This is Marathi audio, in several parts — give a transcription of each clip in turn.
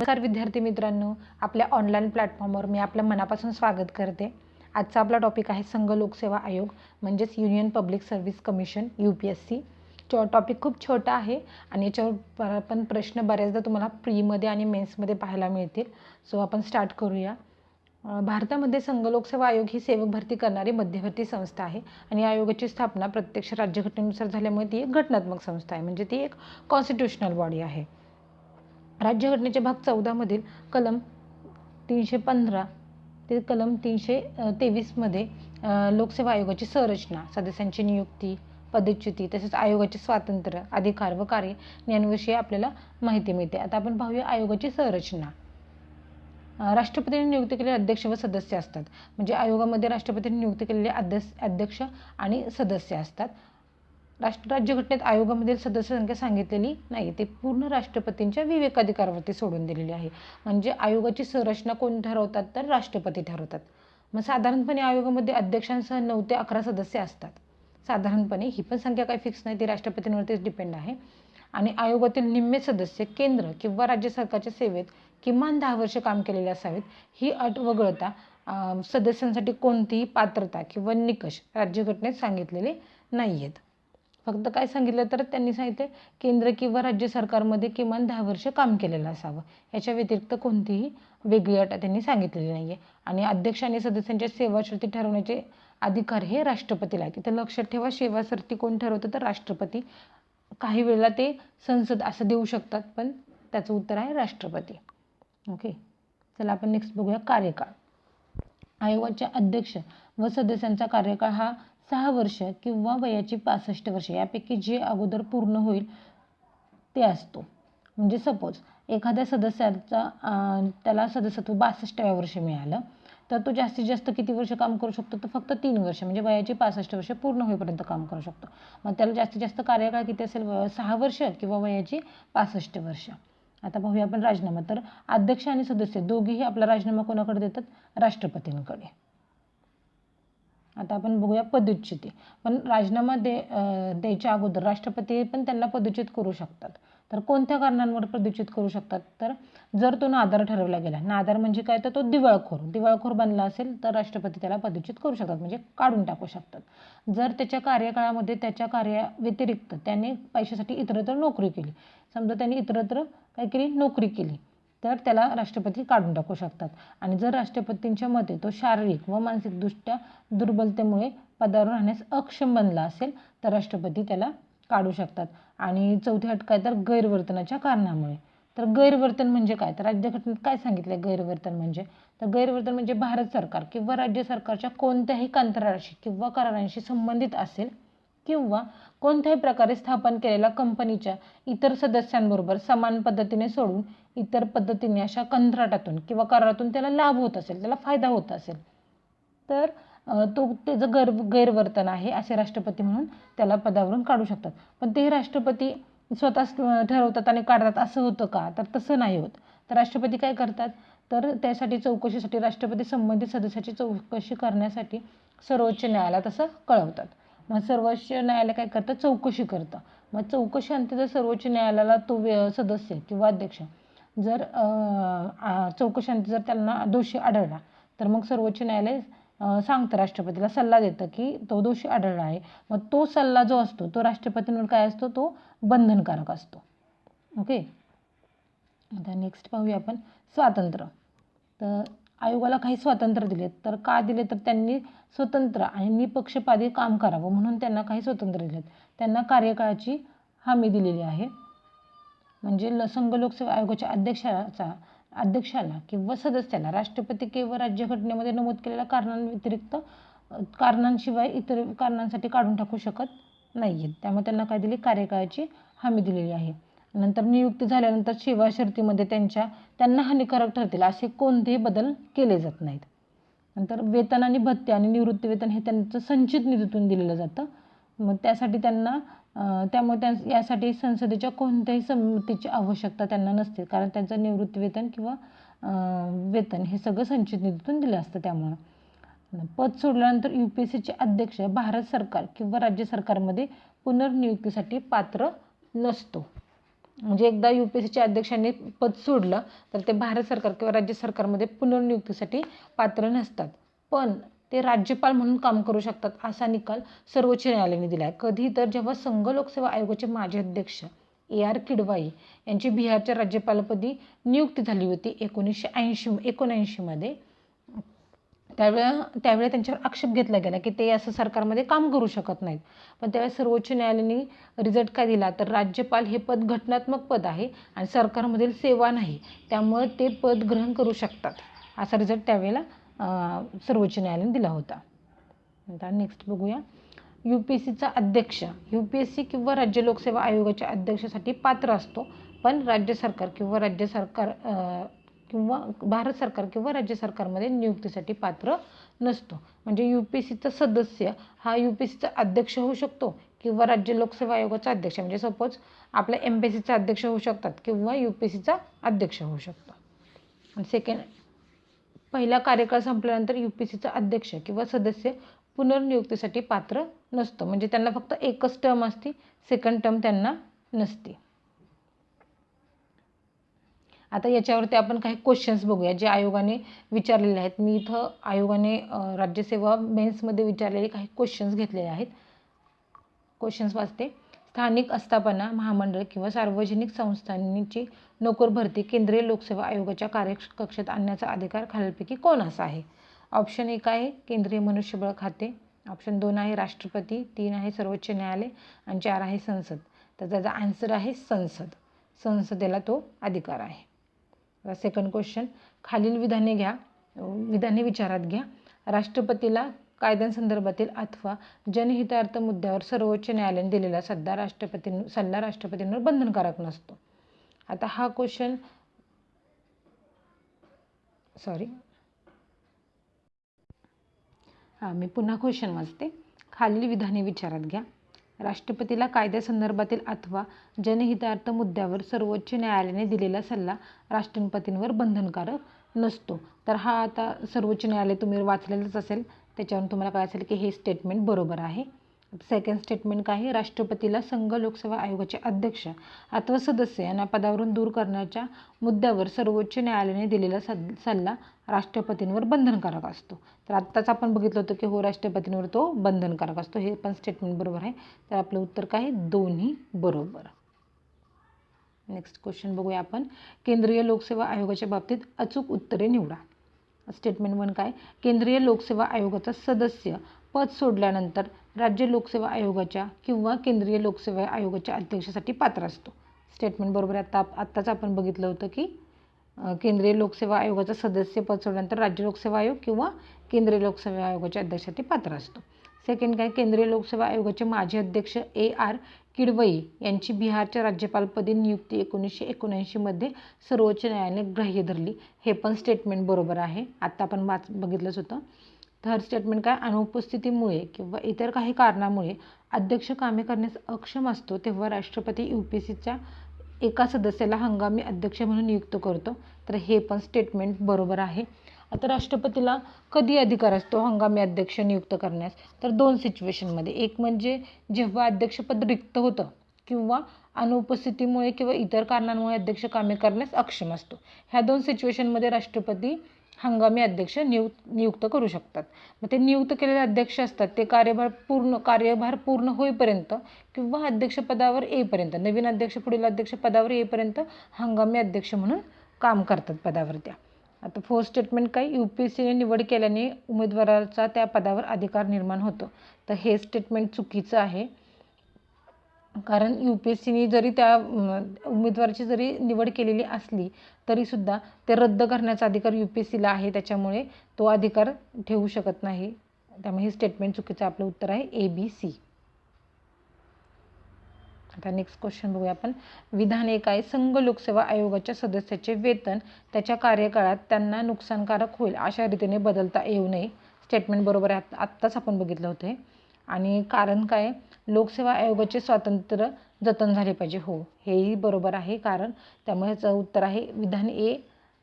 नमस्कार विद्यार्थी मित्रांनो आपल्या ऑनलाईन प्लॅटफॉर्मवर मी आपलं मनापासून स्वागत करते. आजचा आपला टॉपिक आहे संघ लोकसेवा आयोग म्हणजेच union public service commission U P S C topic खूप छोटा आहे आणि याच्यावर पर- पण प्रश्न बऱ्याचदा तुम्हाला प्रीमध्ये आणि मेन्समध्ये पाहायला मिळतील. सो आपण स्टार्ट करूया. भारतामध्ये संघ लोकसेवा आयोग ही सेवक भरती करणारी मध्यवर्ती संस्था आहे आणि आयोगाची स्थापना प्रत्यक्ष राज्यघटनेनुसार झाल्यामुळे ती एक घटनात्मक संस्था आहे. म्हणजे ती एक कॉन्स्टिट्युशनल बॉडी आहे. राज्यघटनेच्या भाग चौदामधील कलम तीनशे पंधरा ते कलम तीनशे तेवीसमध्ये लोकसेवा आयोगाची संरचना सदस्यांची नियुक्ती पदच्युती तसेच आयोगाचे स्वातंत्र्य अधिकार व कार्य यांविषयी आपल्याला माहिती मिळते. आता आपण पाहूया आयोगाची संरचना. राष्ट्रपतीने नियुक्त केलेले अध्यक्ष व सदस्य असतात. म्हणजे आयोगामध्ये राष्ट्रपतीने नियुक्त केलेले अध्यक्ष अध्यक्ष आणि सदस्य असतात. राष्ट्र राज्यघटनेत आयोगामधील सदस्य संख्या सांगितलेली नाही ते पूर्ण राष्ट्रपतींच्या विवेकाधिकारावरती सोडून दिलेली आहे. म्हणजे आयोगाची संरचना कोण ठरवतात तर राष्ट्रपती ठरवतात. मग साधारणपणे आयोगामध्ये अध्यक्षांसह नऊ ते अकरा सदस्य असतात. साधारणपणे ही पण संख्या काही फिक्स नाही ती राष्ट्रपतींवरतीच डिपेंड आहे. आणि आयोगातील निम्मे सदस्य केंद्र किंवा राज्य सरकारच्या सेवेत किमान दहा वर्ष काम केलेले असावेत ही अट वगळता सदस्यांसाठी कोणतीही पात्रता किंवा निकष राज्यघटनेत सांगितलेले नाही आहेत फक्त काय सांगितलं तर त्यांनी सांगितले केंद्र किंवा राज्य सरकारमध्ये किमान दहा वर्ष काम केलेलं असावं. याच्या व्यतिरिक्त कोणतीही वेगळी अट त्यांनी सांगितलेली नाही आहे आणि अध्यक्ष आणि सदस्यांच्या सेवाश्रुती ठरवण्याचे अधिकार हे राष्ट्रपतीला आहे. तिथं लक्षात ठेवा सेवाश्रुती कोण ठरवतं तर राष्ट्रपती. काही वेळेला ते संसद असं देऊ शकतात पण त्याचं उत्तर आहे राष्ट्रपती. ओके? चला आपण नेक्स्ट बघूया कार्यकाळ. आयोगाचे अध्यक्ष व सदस्यांचा कार्यकाळ हा सहा वर्ष किंवा वयाची पासष्ट वर्ष यापैकी जे अगोदर पूर्ण होईल ते असतो. म्हणजे सपोज एखाद्या सदस्याचा त्याला सदस्यत्व बासष्टाव्या वर्षी मिळालं तर तो जास्तीत जास्त किती वर्ष काम करू शकतो? तर फक्त तीन वर्ष म्हणजे वयाची पासष्ट वर्ष पूर्ण होईपर्यंत काम करू शकतो. मग त्याला जास्तीत जास्त कार्यकाळ किती असेल? सहा वर्ष किंवा वयाची पासष्ट वर्ष. आता पाहूया आपण राजीनामा. तर अध्यक्ष आणि सदस्य दोघेही आपला राजीनामा कोणाकडे देतात? राष्ट्रपतींकडे. आता आपण बघूया पदच्युती. पण राजीनामा दे द्यायच्या अगोदर राष्ट्रपती पण त्यांना पदच्युत करू शकतात. तर कोणत्या कारणांवर पदच्युत करू शकतात? तर जर तो नादार ठरवला गेला नादार म्हणजे काय? तर तो दिवाळखोर. दिवाळखोर बनला असेल तर राष्ट्रपती त्याला पदच्युत करू शकतात म्हणजे काढून टाकू शकतात. जर त्याच्या कार्यकाळामध्ये त्याच्या कार्याव्यतिरिक्त त्याने पैशासाठी इतरत्र नोकरी केली. समजा त्यांनी इतरत्र काय केली? नोकरी केली. तर त्याला राष्ट्रपती काढून टाकू शकतात. आणि जर राष्ट्रपतींच्या मते तो शारीरिक व मानसिकदृष्ट्या दुर्बलतेमुळे पदावर राहण्यास अक्षम बनला असेल तर राष्ट्रपती त्याला काढू शकतात. आणि चौथी अट काय तर गैरवर्तनाच्या कारणामुळे. तर गैरवर्तन म्हणजे काय? तर राज्यघटनेत काय सांगितलं गैरवर्तन म्हणजे? तर गैरवर्तन म्हणजे भारत सरकार किंवा राज्य सरकारच्या कोणत्याही कंत्राशी किंवा करारांशी संबंधित असेल किंवा कोणत्याही प्रकारे स्थापन केलेल्या कंपनीच्या इतर सदस्यांबरोबर समान पद्धतीने सोडून इतर पद्धतीने अशा कंत्राटातून किंवा करारातून त्याला लाभ होत असेल त्याला फायदा होत असेल. तर तो त्याचं गैर गैरवर्तन आहे असे राष्ट्रपती म्हणून त्याला पदावरून काढू शकतात. पण ते राष्ट्रपती स्वतःच ठरवतात आणि काढतात असं होतं का? तर तसं नाही होत. तर राष्ट्रपती काय करतात? तर त्यासाठी चौकशीसाठी राष्ट्रपती संबंधित सदस्याची चौकशी करण्यासाठी सर्वोच्च न्यायालयात असं कळवतात. मग सर्वोच्च न्यायालय काय करतं? चौकशी करतं. मग चौकशी अंती जर सर्वोच्च न्यायालयाला तो व्य- सदस्य किंवा अध्यक्ष जर अं, चौकशी अंती जर त्यांना दोषी आढळला तर मग सर्वोच्च न्यायालय सांगतं राष्ट्रपतीला सल्ला देतं की तो दोषी आढळला आहे. मग तो सल्ला जो असतो तो राष्ट्रपतींवर काय असतो? तो बंधनकारक असतो. ओके? आता नेक्स्ट पाहूया आपण स्वातंत्र्य. तर आयोगाला काही स्वातंत्र्य दिले. तर का दिले? तर त्यांनी स्वतंत्र आणि निपक्षपाती काम करावं म्हणून त्यांना काही स्वतंत्र दिलेत. त्यांना कार्यकाळाची हमी दिलेली आहे. म्हणजे ल संघ लोकसेवा आयोगाच्या अध्यक्षाचा अध्यक्षाला किंवा सदस्याला राष्ट्रपती किंवा राज्यघटनेमध्ये नमूद केलेल्या कारणांव्यतिरिक्त कारणांशिवाय इतर कारणांसाठी काढून टाकू शकत नाही आहेत त्यामुळे त्यांना काय दिली? कार्यकाळाची हमी दिलेली आहे. नंतर नियुक्त झाल्यानंतर सेवा शर्तीमध्ये त्यांच्या त्यांना हानिकारक ठरतील असे कोणतेही बदल केले जात नाहीत. नंतर वेतन आणि भत्ते आणि निवृत्तीवेतन हे त्यांचं संचित निधीतून दिलेलं जातं. मग त्यासाठी त्यांना त्यामुळे त्या यासाठी संसदेच्या कोणत्याही संमतीची आवश्यकता त्यांना नसते. कारण त्यांचं निवृत्तीवेतन किंवा वेतन हे सगळं संचित निधीतून दिलं असतं त्यामुळं. पद सोडल्यानंतर यू पी एस सीचे अध्यक्ष भारत सरकार किंवा राज्य सरकारमध्ये पुनर्नियुक्तीसाठी पात्र नसतो. म्हणजे एकदा यू पी एस सीच्या अध्यक्षांनी पद सोडलं तर ते भारत सरकार किंवा राज्य सरकारमध्ये पुनर्नियुक्तीसाठी पात्र नसतात. पण ते राज्यपाल म्हणून काम करू शकतात असा निकाल सर्वोच्च न्यायालयाने दिला आहे. कधी तर जेव्हा संघ लोकसेवा आयोगाचे माजी अध्यक्ष ए आर किडवाई यांची बिहारच्या राज्यपालपदी नियुक्ती झाली होती एकोणीसशे ऐंशी एकोणऐंशीमध्ये त्यावेळेला त्यावेळेला त्यांच्यावर आक्षेप घेतला गेला की ते असं सरकारमध्ये काम करू शकत नाहीत. पण त्यावेळेस सर्वोच्च न्यायालयाने रिझल्ट काय दिला? तर राज्यपाल हे पद घटनात्मक पद आहे आणि सरकारमधील सेवा नाही. त्यामुळे ते पद ग्रहण करू शकतात. असा रिझल्ट त्यावेळेला सर्वोच्च न्यायालयाने दिला होता. आता नेक्स्ट बघूया. यू पी एस सीचा अध्यक्ष. यू पी एस सी किंवा राज्य लोकसेवा आयोगाच्या अध्यक्षासाठी पात्र असतो. पण राज्य सरकार किंवा राज्य सरकार किंवा भारत सरकार किंवा राज्य सरकारमध्ये नियुक्तीसाठी पात्र नसतो. म्हणजे यू पी सीचा सदस्य हा यू पी सीचा अध्यक्ष होऊ शकतो किंवा राज्य लोकसेवा आयोगाचा अध्यक्ष. म्हणजे सपोज आपल्या एम पी एस सीचा अध्यक्ष होऊ शकतात किंवा यू पी सीचा अध्यक्ष होऊ शकतो. आणि सेकंड पहिला कार्यकाळ संपल्यानंतर यू पी सीचा अध्यक्ष किंवा सदस्य पुनर्नियुक्तीसाठी पात्र नसतो. म्हणजे त्यांना फक्त एकच टर्म असते सेकंड टर्म त्यांना नसते. आता याच्यावरती आपण काही क्वेश्चन्स बघूया जे आयोगाने विचारलेले आहेत. मी इथं आयोगाने राज्यसेवा मेन्समध्ये विचारलेले काही क्वेश्चन्स घेतलेले आहेत. क्वेश्चन्स वाचते. स्थानिक आस्थापना महामंडळ किंवा सार्वजनिक संस्थांची नोकर भरती केंद्रीय लोकसेवा आयोगाच्या कार्यकक्षेत आणण्याचा अधिकार खालीलपैकी कोण असा आहे? ऑप्शन एक आहे केंद्रीय मनुष्यबळ खाते. ऑप्शन दोन आहे राष्ट्रपती. तीन आहे सर्वोच्च न्यायालय. आणि चार आहे संसद. तर त्याचा आन्सर आहे संसद. संसदेला तो अधिकार आहे. सेकंड क्वेश्चन खालील विधाने घ्या विधाने विचारात घ्या. राष्ट्रपतीला कायद्यांसंदर्भातील अथवा जनहितार्थ मुद्द्यावर सर्वोच्च न्यायालयाने दिलेला सध्या राष्ट्रपती सल्ला राष्ट्रपतींवर बंधनकारक नसतो. आता हा क्वेश्चन सॉरी हां मी पुन्हा क्वेश्चन वाचते. खालील विधाने विचारात घ्या. राष्ट्रपतीला कायद्यासंदर्भातील अथवा जनहितार्थ मुद्द्यावर सर्वोच्च न्यायालयाने दिलेला सल्ला राष्ट्रपतींवर बंधनकारक नसतो. तर हा आता सर्वोच्च न्यायालय तुम्ही वाचलेलंच असेल त्याच्यावरून तुम्हाला काय असेल की हे स्टेटमेंट बरोबर आहे. सेकंड स्टेटमेंट काय आहे? राष्ट्रपतीला संघ लोकसेवा आयोगाचे अध्यक्ष अथवा सदस्य यांना पदावरून दूर करण्याच्या मुद्द्यावर सर्वोच्च न्यायालयाने दिलेला सल्ला राष्ट्रपतींवर बंधनकारक असतो. तर आत्ताच आपण बघितलं होतं की हो राष्ट्रपतींवर तो बंधनकारक असतो. हे पण स्टेटमेंट बरोबर आहे. तर आपलं उत्तर काय आहे? दोन्ही बरोबर. नेक्स्ट क्वेश्चन बघूया आपण. केंद्रीय लोकसेवा आयोगाच्या बाबतीत अचूक उत्तरे निवडा. स्टेटमेंट वन काय? केंद्रीय लोकसेवा आयोगाचा सदस्य पद सोडल्यानंतर राज्य लोकसेवा आयोगाच्या किंवा केंद्रीय लोकसेवा आयोगाच्या अध्यक्षासाठी पात्र असतो. स्टेटमेंट बरोबर आता आत्ताच आपण बघितलं होतं की केंद्रीय लोकसेवा आयोगाचा सदस्य पद सोडल्यानंतर राज्य लोकसेवा आयोग किंवा केंद्रीय लोकसेवा आयोगाच्या अध्यक्षासाठी पात्र असतो. सेकंड काय? केंद्रीय लोकसेवा आयोगाचे माजी अध्यक्ष ए आर किडवई यांची बिहारच्या राज्यपालपदी नियुक्ती एकोणीसशे एकोणऐंशीमध्ये सर्वोच्च न्यायालयाने ग्राह्य धरली. हे पण स्टेटमेंट बरोबर आहे. आत्ता आपण वाच बघितलंच होतं. थर्ड स्टेटमेंट काय? अनुपस्थितीमुळे किंवा इतर काही कारणामुळे अध्यक्ष कामे करण्यास अक्षम असतो तेव्हा राष्ट्रपती यू पी सीच्या एका सदस्याला हंगामी अध्यक्ष म्हणून नियुक्त करतो. तर हे पण स्टेटमेंट बरोबर आहे. आता राष्ट्रपतीला कधी अधिकार असतो हंगामी अध्यक्ष नियुक्त करण्यास? तर दोन सिच्युएशनमध्ये एक म्हणजे जेव्हा अध्यक्षपद रिक्त होतं किंवा अनुपस्थितीमुळे किंवा इतर कारणांमुळे अध्यक्ष कामे करण्यास अक्षम असतो. ह्या दोन सिच्युएशनमध्ये राष्ट्रपती हंगामी अध्यक्ष नियुक्त नियुक्त करू शकतात. मग ते नियुक्त केलेले अध्यक्ष असतात ते कार्यभार पूर्ण कार्यभार पूर्ण होईपर्यंत किंवा अध्यक्षपदावर येईपर्यंत नवीन अध्यक्ष पुढील अध्यक्षपदावर येईपर्यंत हंगामी अध्यक्ष म्हणून काम करतात पदावर त्या आता फोर्थ स्टेटमेंट काय यू पी एस सीने निवड केल्याने उमेदवाराचा त्या पदावर अधिकार निर्माण होतो. तर हे स्टेटमेंट चुकीचं आहे. कारण यू पी एस सीने जरी त्या उमेदवाराची जरी निवड केलेली असली तरीसुद्धा ते रद्द करण्याचा अधिकार यू पी एस सीला आहे. त्याच्यामुळे तो अधिकार ठेवू शकत नाही. त्यामुळे हे स्टेटमेंट चुकीचं आपलं उत्तर आहे. ए बी सी आता नेक्स्ट क्वेश्चन बघूया आपण. विधान एक आहे संघ लोकसेवा आयोगाच्या सदस्याचे वेतन त्याच्या कार्यकाळात त्यांना नुकसानकारक होईल अशा रीतीने बदलता येऊ नये. स्टेटमेंट बरोबर आहे. आत्ताच आपण बघितलं होतं. आणि कारण काय? लोकसेवा आयोगाचे स्वातंत्र्य जतन झाले पाहिजे. हो हेही बरोबर आहे. कारण त्यामुळे याचं उत्तर आहे विधान ए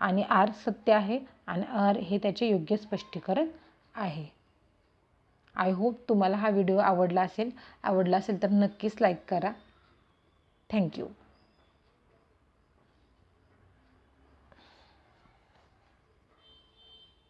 आणि आर सत्य आहे आणि आर हे त्याचे योग्य स्पष्टीकरण आहे. आय होप तुम्हाला हा व्हिडिओ आवडला असेल. आवडला असेल तर नक्कीच लाईक करा. थँक्यू